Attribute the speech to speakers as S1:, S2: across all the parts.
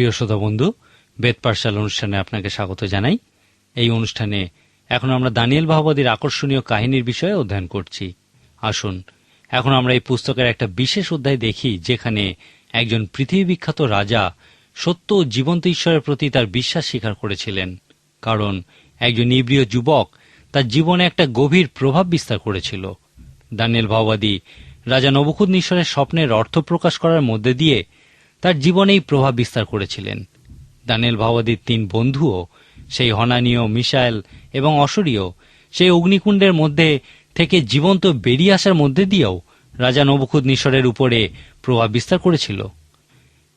S1: প্রিয় শ্রোতা বন্ধু, বেদ পাঠশালা অনুষ্ঠানে আপনাকে স্বাগত জানাই। এই অনুষ্ঠানে এখন আমরা দানিয়েল ভাবাদীর আকর্ষণীয় কাহিনীর বিষয়ে অধ্যয়ন করছি। আসুন, এখন আমরা এই পুস্তকের একটা বিশেষ অধ্যায় দেখি, যেখানে একজন পৃথিবী বিখ্যাত রাজা সত্য ও জীবন্ত ঈশ্বরের প্রতি তার বিশ্বাস স্বীকার করেছিলেন। কারণ একজন ইব্রিয় যুবক তার জীবনে একটা গভীর প্রভাব বিস্তার করেছিল। দানিয়েল ভাওবাদী রাজা নবকুদ ঈশ্বরের স্বপ্নের অর্থ প্রকাশ করার মধ্যে দিয়ে তার জীবনেই প্রভাব বিস্তার করেছিলেন। দানিয়েল ভাওবাদীর তিন বন্ধুও, সেই হনানীয় মিসাইল এবং অসরীয় সেই অগ্নিকুণ্ডের মধ্যে থেকে জীবন্ত বেরিয়ে আসার মধ্যে দিয়েও রাজা নবকুদ নিশ্বরের উপরে প্রভাব বিস্তার করেছিল।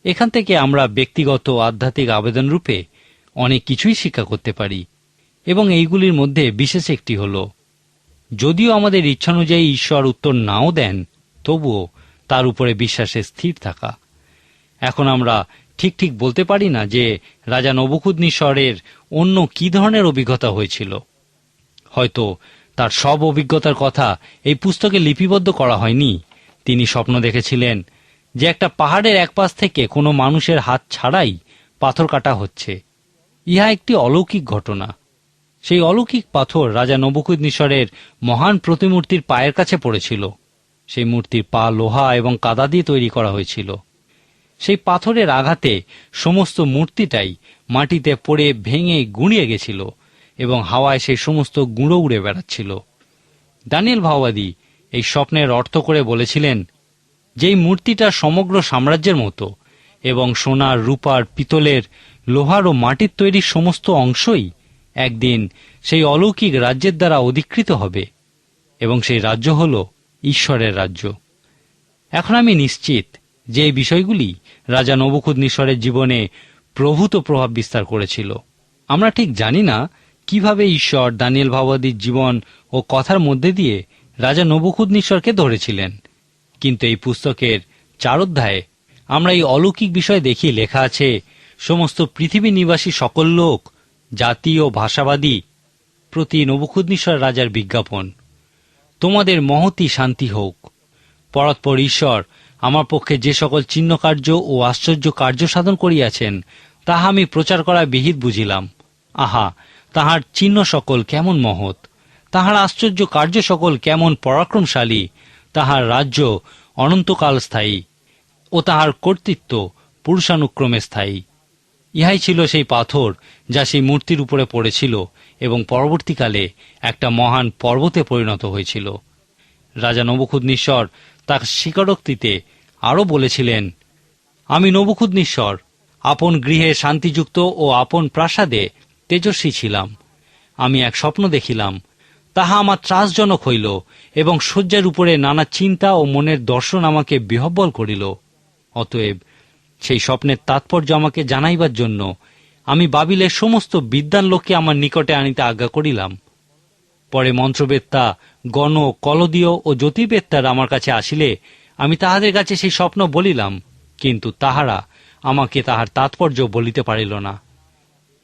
S1: এখান থেকে আমরা ব্যক্তিগত আধ্যাত্মিক আবেদন রূপে অনেক কিছুই শিক্ষা করতে পারি এবং এইগুলির মধ্যে বিশেষ একটি হল, যদিও আমাদের ইচ্ছানুযায়ী ঈশ্বর উত্তর নাও দেন, তবুও তার উপরে বিশ্বাসে স্থির থাকা। এখন আমরা ঠিক ঠিক বলতে পারি না যে রাজা নবকুদনিশ্বরের অন্য কি ধরনের অভিজ্ঞতা হয়েছিল। হয়তো তার সব অভিজ্ঞতার কথা এই পুস্তকে লিপিবদ্ধ করা হয়নি। তিনি স্বপ্ন দেখেছিলেন যে একটা পাহাড়ের এক পাশ থেকে কোনো মানুষের হাত ছাড়াই পাথর কাটা হচ্ছে। ইহা একটি অলৌকিক ঘটনা। সেই অলৌকিক পাথর রাজা নবকুদনিশ্বরের মহান প্রতিমূর্তির পায়ের কাছে পড়েছিল। সেই মূর্তির পা, লোহা এবং কাদা দিয়ে তৈরি করা হয়েছিল। সেই পাথরের আঘাতে সমস্ত মূর্তিটাই মাটিতে পড়ে ভেঙে গুঁড়িয়ে গেছিল এবং হাওয়ায় সেই সমস্ত গুঁড়ো উড়ে বেড়াচ্ছিল। দানিয়েল ভাওবাদী এই স্বপ্নের অর্থ করে বলেছিলেন, যেই মূর্তিটা সমগ্র সাম্রাজ্যের মতো এবং সোনার, রূপার, পিতলের, লোহার ও মাটির তৈরি সমস্ত অংশই একদিন সেই অলৌকিক রাজ্যের দ্বারা অধিকৃত হবে এবং সেই রাজ্য হল ঈশ্বরের রাজ্য। এখন আমি নিশ্চিত যে এই বিষয়গুলি রাজা নবুখুদনিশ্বরের জীবনে প্রভূত প্রভাব বিস্তার করেছিল। আমরা ঠিক জানি না কীভাবে ঈশ্বর, দানিয়েল ভাবাদীর জীবন ও কথার মধ্যে দিয়ে রাজা নবুখুদনিশ্বরকে ধরেছিলেন। কিন্তু এই পুস্তকের চার অধ্যায়ে আমরা এই অলৌকিক বিষয় দেখি লেখা আছে, সমস্ত পৃথিবী নিবাসী সকল লোক, জাতি ও ভাষাবাদী প্রতি নবুখুদনিশ্বর রাজার বিজ্ঞাপন। তোমাদের মহতি শান্তি হোক। পরৎপর ঈশ্বর আমার পক্ষে যে সকল চিহ্ন কার্য ও আশ্চর্য কার্য সাধন করিয়াছেন, তাহা আমি প্রচার করা বিহিত বুঝিলাম। আহা, তাহার চিহ্ন সকল কেমন মহৎ? তাহার আশ্চর্য কার্য সকল কেমন পরাক্রমশালী? তাহার রাজ্য অনন্তকাল স্থায়ী ও তাহার কর্তৃত্ব পুরুষানুক্রমে স্থায়ী। ইহাই ছিল সেই পাথর যা সেই মূর্তির উপরে পড়েছিল এবং পরবর্তীকালে একটা মহান পর্বতে পরিণত হয়েছিল। রাজা নবখুদনিশ্বর তার স্বীকারোক্তিতে আরও বলেছিলেন, আমি নবখুদনিশ্বর আপন গৃহে শান্তিযুক্ত ও আপন প্রাসাদে তেজস্বী ছিলাম। আমি এক স্বপ্ন দেখিলাম, তাহা আমার ত্রাসজনক হইল এবং শয্যার উপরে নানা চিন্তা ও মনের দর্শন আমাকে বিহব্বল করিল। অতএব সেই স্বপ্নের তাৎপর্য আমাকে জানাইবার জন্য আমি বাবিলের সমস্ত বিদ্যান লোককে আমার নিকটে আনিতে আজ্ঞা করিলাম। পরে মন্ত্রবেত্তা, গণ, কলদীয় ও জ্যোতির্বেত্তার আমার কাছে আসিলে, আমি তাহাদের কাছে সেই স্বপ্ন বলিলাম, কিন্তু তাহারা আমাকে তাহার তাৎপর্য বলিতে পারিল না।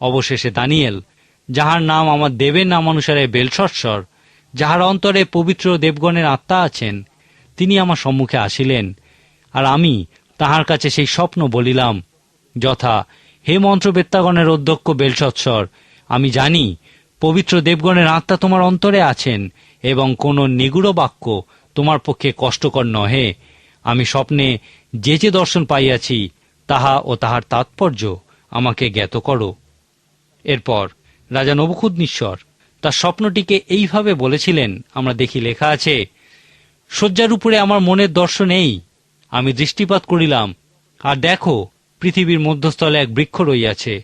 S1: অবশেষে দানিয়েল, যাহার নাম আমার দেবের নাম অনুসারে বেলসৎসর যাহার অন্তরে পবিত্র দেবগণের আত্মা আছেন, তিনি আমার সম্মুখে আসিলেন, আর আমি তাহার কাছে সেই স্বপ্ন বলিলাম, যথা হে মন্ত্রবেত্তাগণের অধ্যক্ষ বেলসৎসর আমি জানি পবিত্র দেবগণের আত্মা তোমার অন্তরে আছেন, এবং কোন নিগুড় বাক্য তোমার পক্ষে কষ্টকর নহে। আমি স্বপ্নে যে যে দর্শন পাইয়াছি, তাহা ও তাহার তাৎপর্য আমাকে জ্ঞাত করো। এরপর রাজা নবকুদনিশ্বর তার স্বপ্নটিকে এইভাবে বলেছিলেন, আমরা দেখি লেখা আছে, শয্যার উপরে আমার মনের দর্শন এই, আমি দৃষ্টিপাত করিলাম, আর দেখো পৃথিবীর মধ্যস্থলে এক বৃক্ষ রইয়াছে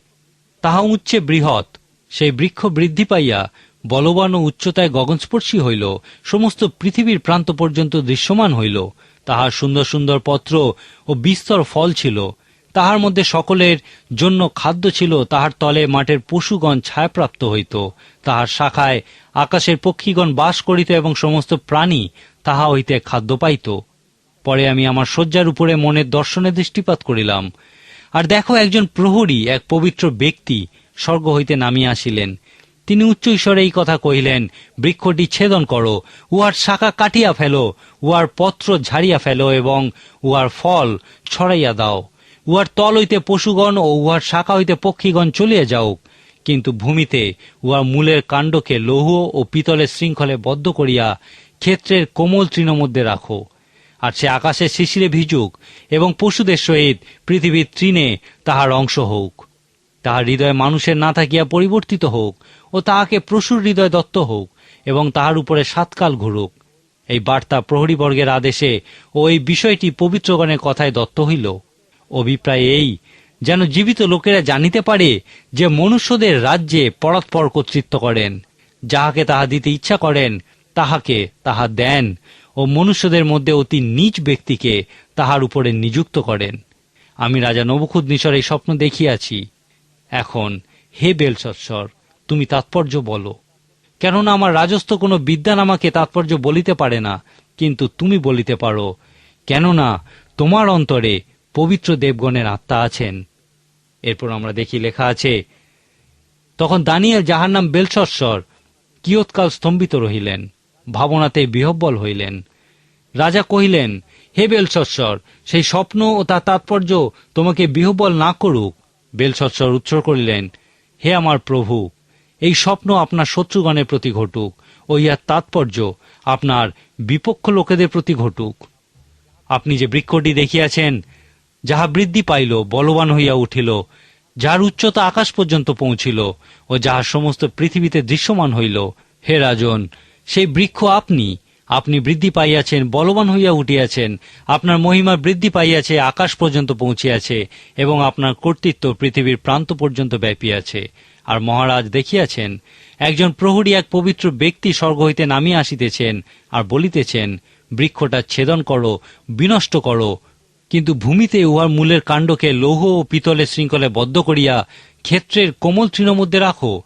S1: তাহা উচ্চে বৃহৎ সেই বৃক্ষ বৃদ্ধি পাইয়া বলবান ও উচ্চতায় গগনস্পর্শী হইল, সমস্ত পৃথিবীর প্রান্ত পর্যন্ত দৃশ্যমান হইল। তাহার সুন্দর সুন্দর পত্র ও বিস্তর ফল ছিল। তাহার মধ্যে সকলের জন্য খাদ্য ছিল, তাহার তলে মাঠের পশুগণ ছায়াপ্রাপ্ত হইত। তাহার শাখায় আকাশের পক্ষীগণ বাস করিত এবং সমস্ত প্রাণী তাহা হইতে খাদ্য পাইত। পরে আমি আমার শয্যার উপরে মনের দর্শনে দৃষ্টিপাত করিলাম। আর দেখো একজন প্রহরী, এক পবিত্র ব্যক্তি স্বর্গ হইতে নামিয়া আসিলেন। তিনি উচ্চ ঈশ্বরে এই কথা কহিলেন, বৃক্ষটি ছেদন করো, উহার শাখা কাটিয়া ফেলো, উহার পত্র ঝাড়িয়া ফেলো এবং উহার ফল ছড়াইয়া দাও। উহার তল হইতে পশুগণ ও উহার শাখা হইতে পক্ষীগণ চলিয়া যাওক কিন্তু ভূমিতে উহার মূলের কাণ্ডকে লৌহ ও পিতলের শৃঙ্খলে বদ্ধ করিয়া ক্ষেত্রের কোমল তৃণ মধ্যে রাখো। আর সে আকাশের শিশিরে ভিজুক এবং পশুদের সহিত পৃথিবীর তৃণে তাহার অংশ হোক তাহার হৃদয় মানুষের না থাকিয়া পরিবর্তিত হোক, ও তাহাকে প্রসুর হৃদয় দত্ত হোক, এবং তাহার উপরে সাতকাল ঘুরুক। এই বার্তা প্রহরীবর্গের আদেশে ও এই বিষয়টি পবিত্রগণের কথায় দত্ত হইল। অভিপ্রায় এই, যেন জীবিত লোকেরা জানিতে পারে যে মনুষ্যদের রাজ্যে পরাৎপর কর্তৃত্ব করেন। যাহাকে তাহা দিতে ইচ্ছা করেন, তাহাকে তাহা দেন, ও মনুষ্যদের মধ্যে অতি নিজ ব্যক্তিকে তাহার উপরে নিযুক্ত করেন। আমি রাজা নবখুদ্নিসর এই স্বপ্ন দেখিয়াছি। এখন হে বেলসৎসর, তুমি তাৎপর্য বলো। কেননা আমার রাজস্থ কোনো বিদ্যান আমাকে তাৎপর্য বলিতে পারে না, কিন্তু তুমি বলিতে পারো। কেননা তোমার অন্তরে পবিত্র দেবগণের আত্মা আছেন। এরপর আমরা দেখি লেখা আছে, তখন দানিয়েল যাহার নাম বেলসস্বর কিয়ৎকাল স্তম্ভিত রহিলেন, ভাবনাতে বিহব্বল হইলেন। রাজা কহিলেন, হে বেলসস্বর সেই স্বপ্ন ও তার তাৎপর্য তোমাকে বিহব্বল না করুক বেলসস্বর উত্তর করিলেন, হে আমার প্রভু, এই স্বপ্ন আপনার শত্রুগণের প্রতি ঘটুক, ও ইহার তাৎপর্য আপনার বিপক্ষ লোকেদের প্রতি ঘটুক। আপনি যে বৃক্ষটি দেখিয়াছেন, যাহা বৃদ্ধি পাইল, বলবান হইয়া উঠিল, যার উচ্চতা আকাশ পর্যন্ত পৌঁছিল, ও যাহা সমস্ত পৃথিবীতে দৃশ্যমান হইল, হে রাজন, সেই বৃক্ষ আপনি আপনি বৃদ্ধি পাইয়াছেন, বলবান হইয়া উঠিয়াছেন, আপনার মহিমা বৃদ্ধি পাইয়াছে, আকাশ পর্যন্ত পৌঁছিয়াছে, এবং আপনার কর্তৃত্ব পৃথিবীর প্রান্ত পর্যন্ত ব্যাপিয়াছে আর মহারাজ দেখিয়াছেন, একজন প্রহরী এক পবিত্র ব্যক্তি স্বর্গ হইতে নামিয়া আসিতেছেন, আর বলিতেছেন, বৃক্ষটা ছেদন করো, বিনষ্ট করো, কিন্তু ভূমিতে উহার মূলের কাণ্ডকে লৌহ ও পিতলের শৃঙ্খলে বদ্ধ করিয়া ক্ষেত্রের কোমল তৃণ মধ্যে রাখো।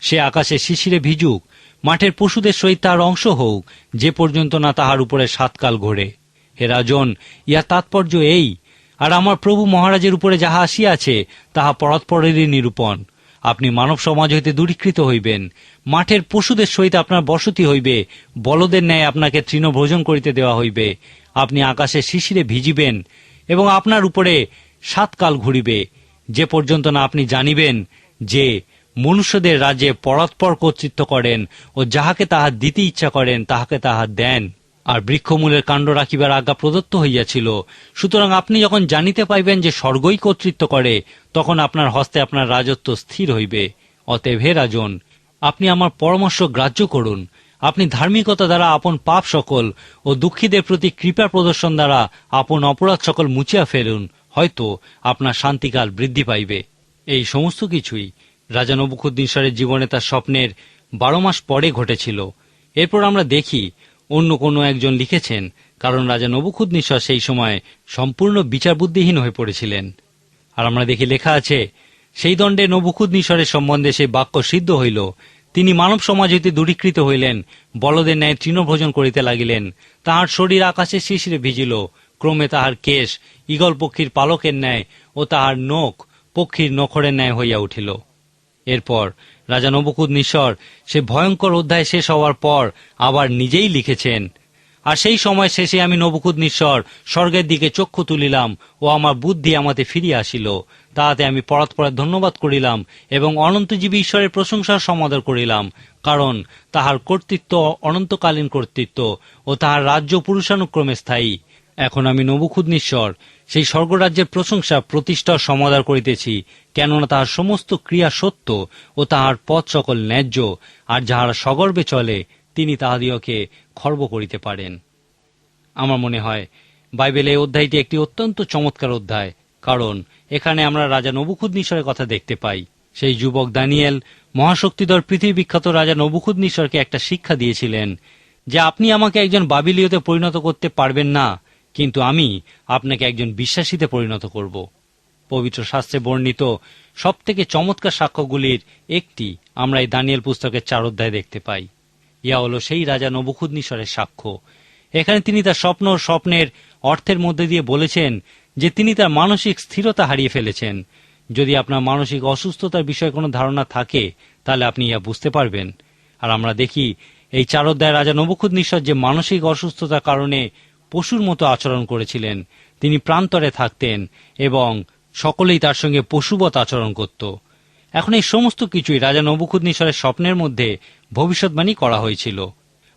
S1: সে আকাশে শিশিরে ভিজুক মাঠের পশুদের সহিত তার অংশ হোক, যে পর্যন্ত না তাহার উপরে সাতকাল ঘোরে। হে রাজন ইয়া তাৎপর্য এই, আর আমার প্রভু মহারাজের উপরে যাহা আসিয়াছে, তাহা পরৎপরেরই নিরূপণ। আপনি মানব সমাজ হইতে দূরীকৃত হইবেন। মাঠের পশুদের সহিত আপনার বসতি হইবে, বলদের ন্যায় আপনাকে তৃণভোজন করিতে দেওয়া হইবে। আপনি আকাশে শিশিরে ভিজিবেন, এবং আপনার উপরে সাতকাল ঘুরিবে। যে পর্যন্ত না আপনি জানিবেন যে মনুষ্যদের রাজ্যে পরাৎপর কর্তৃত্ব করেন ও যাহাকে তাহা দিতে ইচ্ছা করেন, তাহাকে তাহা দেন। আর বৃক্ষমূলের কাণ্ড রাখিবার আজ্ঞা প্রদত্ত হইয়াছিল। সুতরাং আপনি যখন জানিতে পাইবেন যে স্বর্গই কর্তৃত্ব করে, তখন আপনার হস্তে আপনার রাজত্ব স্থির হইবে। অতএব হে রাজন, আপনি আমার পরামর্শ গ্রাহ্য করুন। আপনি ধার্মিকতা দ্বারা আপন পাপ সকল ও দুঃখীদের প্রতি কৃপা প্রদর্শন দ্বারা আপন অপরাধ সকল মুছিয়া ফেলুন। হয়তো আপনার শান্তিকাল বৃদ্ধি পাইবে। এই সমস্ত কিছুই রাজা নবুখুদ্দিনসরের জীবনে তার স্বপ্নের বারো মাস পরে ঘটেছিল। এরপর আমরা দেখি অন্য কোনো একজন লিখেছেন, কারণ রাজা নবুখুদ্নিশ্বর সেই সময় সম্পূর্ণ বিচার বুদ্ধিহীন হয়ে পড়েছিলেন। আর আমরা দেখি লেখা আছে, সেই দণ্ডে নবুখুদ্নিশ্বরের সম্বন্ধে সেই বাক্য সিদ্ধ হইল। তিনি মানব সমাজ হইতে দূরীকৃত হইলেন, বলদের ন্যায় তৃণভোজন করিতে লাগিলেন। তাহার শরীর আকাশে শিশিরে ভিজিল, ক্রমে তাহার কেশ ঈগল পক্ষীর পালকের ন্যায় ও তাহার নখ পক্ষীর নখরের ন্যায় হইয়া উঠিল। এরপর রাজা নবকুদ নিশ্বর সে ভয়ঙ্কর অধ্যায় শেষ হওয়ার পর আবার নিজেই লিখেছেন, আর সেই সময় শেষে আমি নবকুদ নিশ্বর স্বর্গের দিকে চক্ষু তুলিলাম ও আমার বুদ্ধি আমাতে ফিরিয়া আসিল। তাহাতে আমি পরাত পরাৎপরে ধন্যবাদ করিলাম এবং অনন্তজীবী ঈশ্বরের প্রশংসার সমাদর করিলাম, কারণ তাহার কর্তৃত্ব অনন্তকালীন কর্তৃত্ব ও তাহার রাজ্য পুরুষানুক্রমে স্থায়ী। এখন আমি নবুখুদনিশ্বর সেই স্বর্গরাজ্যের প্রশংসা প্রতিষ্ঠা সমাদার করিতেছি, কেননা তাহার সমস্ত ক্রিয়া সত্য ও তাহার পথ সকল ন্যায্য, আর যাহারা সগর্বে চলে, তিনি তাহাদিওকে খর্ব করিতে পারেন। আমার মনে হয় বাইবেলে এই অধ্যায়টি একটি অত্যন্ত চমৎকার অধ্যায়, কারণ এখানে আমরা রাজা নবুখুদনিশ্বরের কথা দেখতে পাই। সেই যুবক দানিয়েল মহাশক্তিধর পৃথিবী বিখ্যাত রাজা নবুখুদনিশ্বরকে একটা শিক্ষা দিয়েছিলেন যে, আপনি আমাকে একজন বাবিলীয়তে পরিণত করতে পারবেন না কিন্তু আমি আপনাকে একজন বিশ্বাসীতে পরিণত করব। পবিত্র শাস্ত্রে বর্ণিত সব থেকে চমৎকার সাক্ষ্যগুলির একটি আমরা এই দানিয়েল পুস্তকের চার অধ্যায় দেখতে পাই। ইয়া হলো সেই রাজা নবুখুদনিশ্বরের সাক্ষ্য। এখানে তিনি তার স্বপ্ন স্বপ্নের অর্থের মধ্যে দিয়ে বলেছেন যে তিনি তার মানসিক স্থিরতা হারিয়ে ফেলেছেন। যদি আপনার মানসিক অসুস্থতার বিষয়ে কোনো ধারণা থাকে, তাহলে আপনি ইয়া বুঝতে পারবেন। আর আমরা দেখি, এই চার অধ্যায় রাজা নবুখুদনিশ্বর যে মানসিক অসুস্থতার কারণে পশুর মতো আচরণ করেছিলেন। তিনি প্রান্তরে থাকতেন এবং সকলেই তার সঙ্গে পশুবৎ আচরণ করত। এখন এই সমস্ত কিছুই রাজা নবুখুদনিশ্বরের স্বপ্নের মধ্যে ভবিষ্যৎবাণী করা হয়েছিল।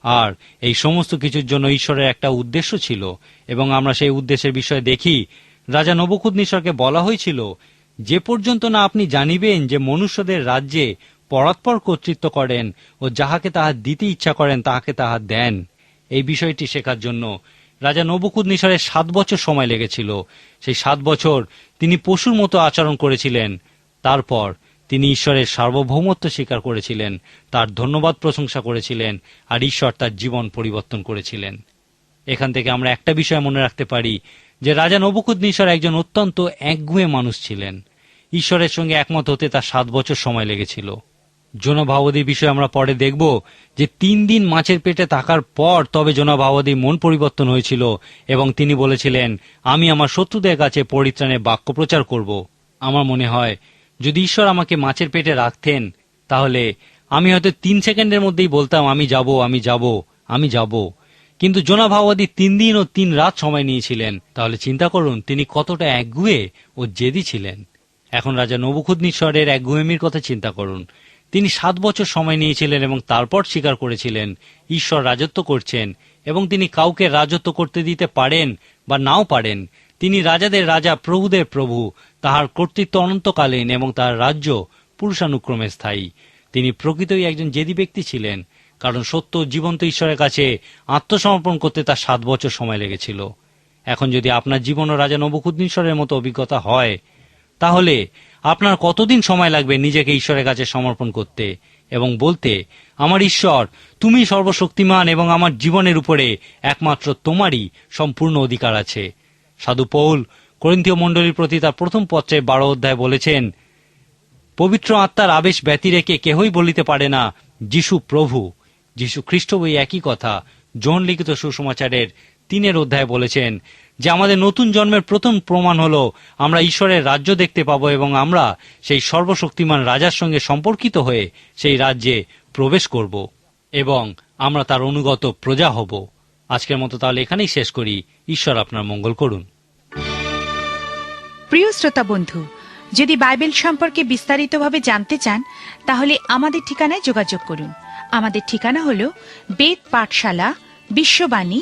S1: আর এই সমস্ত কিছুর জন্য ঈশ্বরের একটা উদ্দেশ্য ছিল এবং আমরা সেই উদ্দেশ্যের বিষয়ে দেখি, রাজা নবুখুদনিশ্বরকে বলা হয়েছিল, যে পর্যন্ত না আপনি জানিবেন যে মনুষ্যদের রাজ্যে পরাৎপর কর্তৃত্ব করেন ও যাহাকে তাহা দিতে ইচ্ছা করেন তাহাকে তাহা দেন, এই বিষয়টি শেখার জন্য রাজা নবুকুদনিসরের সাত বছর সময় লেগেছিল। সেই সাত বছর তিনি পশুর মতো আচরণ করেছিলেন। তারপর তিনি ঈশ্বরের সার্বভৌমত্ব স্বীকার করেছিলেন, তার ধন্যবাদ প্রশংসা করেছিলেন, আর ঈশ্বর তার জীবন পরিবর্তন করেছিলেন। এখান থেকে আমরা একটা বিষয় মনে রাখতে পারি যে রাজা নবকুদনিশ্বর একজন অত্যন্ত একগুয়ে মানুষ ছিলেন। ঈশ্বরের সঙ্গে একমত হতে তার সাত বছর সময় লেগেছিল। জোনা ভাবদীর বিষয়ে আমরা পরে দেখব যে তিন দিন মাছের পেটে থাকার পর তবে জোনা ভাবদীর মন পরিবর্তন হয়েছিল এবং তিনি বলেছিলেন, আমি আমার শত্রুদের কাছে পরিত্রাণের বাক্য প্রচার করব। আমার মনে হয়, যদি ঈশ্বর আমাকে মাছের পেটে রাখতেন, তাহলে আমি হয়তো তিন সেকেন্ডের মধ্যেই বলতাম, আমি যাব আমি যাব আমি যাব। কিন্তু জোনা ভাওয়াদি তিন দিন ও তিন রাত সময় নিয়েছিলেন। তাহলে চিন্তা করুন, তিনি কতটা একগুয়ে ও জেদি ছিলেন। এখন রাজা নবুখুদনিশ্বরের একগুয়েমির কথা চিন্তা করুন। তিনি সাত বছর সময় নিয়েছিলেন এবং তারপর স্বীকার করেছিলেন, ঈশ্বর রাজত্ব করছেন এবং তিনি কাউকে রাজত্ব করতে দিতে পারেন বা নাও পারেন। তিনি রাজাদের রাজা, প্রভুদের প্রভু, তাহার কর্তৃত্ব অনন্তকালীন এবং তার রাজ্য পুরুষানুক্রমে স্থায়ী। তিনি প্রকৃতই একজন জেদি ব্যক্তি ছিলেন, কারণ সত্য জীবন্ত ঈশ্বরের কাছে আত্মসমর্পণ করতে তার সাত বছর সময় লেগেছিল। এখন যদি আপনার জীবন ও রাজা নবকুদ্দিনশ্বরের মতো অভিজ্ঞতা হয়, তাহলে আপনার কতদিন সময় লাগবে নিজেকে ঈশ্বরের কাছে সমর্পণ করতে? এবং বলতে, আমার ঈশ্বর, তুমি সর্বশক্তিমান এবং আমার জীবনের উপরে একমাত্র তোমারই সম্পূর্ণ অধিকার আছে। সাধু পৌল, করিন্থীয় মণ্ডলীর প্রতি তার প্রথম পত্রে বারো অধ্যায় বলেছেন, পবিত্র আত্মার আবেশ ব্যতি রেখে কেহই বলিতে পারে না, যিশু প্রভু। যিশু খ্রিস্ট বই একই কথা জন লিখিত সুসমাচারের তিনের অধ্যায় বলেছেন যে আমাদের নতুন জন্মের প্রথম প্রমাণ হলো আমরা ঈশ্বরের রাজ্য দেখতে পাবো এবং আমরা সেই সর্বশক্তিমান রাজার সঙ্গে সম্পর্কিত হয়ে সেই রাজ্যে প্রবেশ করব এবং আমরা তার অনুগত প্রজা হব। আজকের মতো তাহলে এখানেই শেষ করি। ঈশ্বর আপনার মঙ্গল করুন।
S2: প্রিয় শ্রোতা বন্ধু, যদি বাইবেল সম্পর্কে বিস্তারিতভাবে জানতে চান, তাহলে আমাদের ঠিকানায় যোগাযোগ করুন। আমাদের ঠিকানা হল বেদ পাঠশালা, বিশ্ববাণী